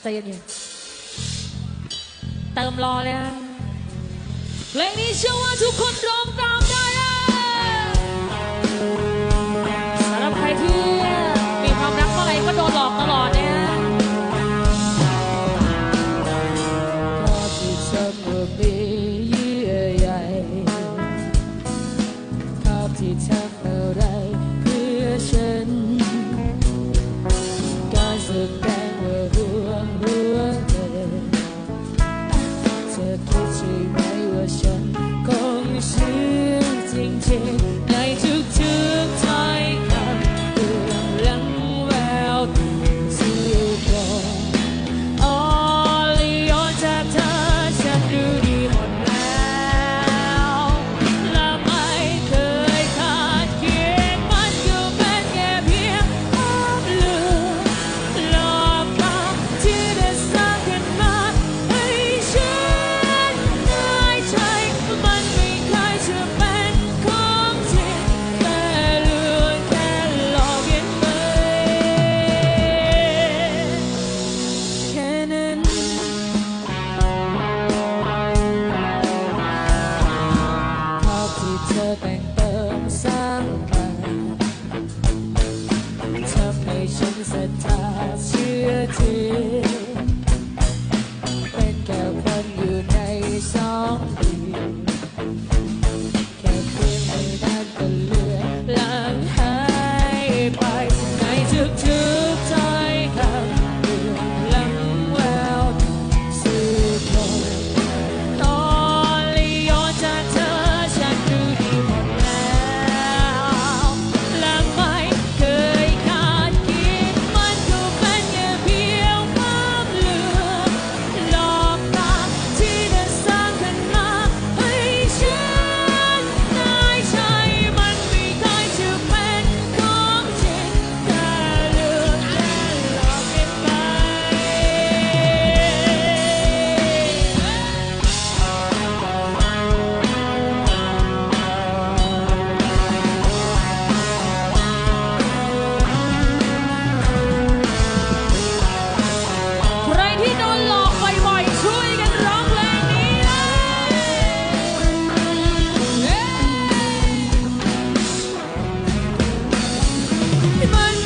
ใจเย็นๆเติมรอเลยนะเพลงนี้เชื่อว่าทุกคน 一起陪我向空虚敬礼 If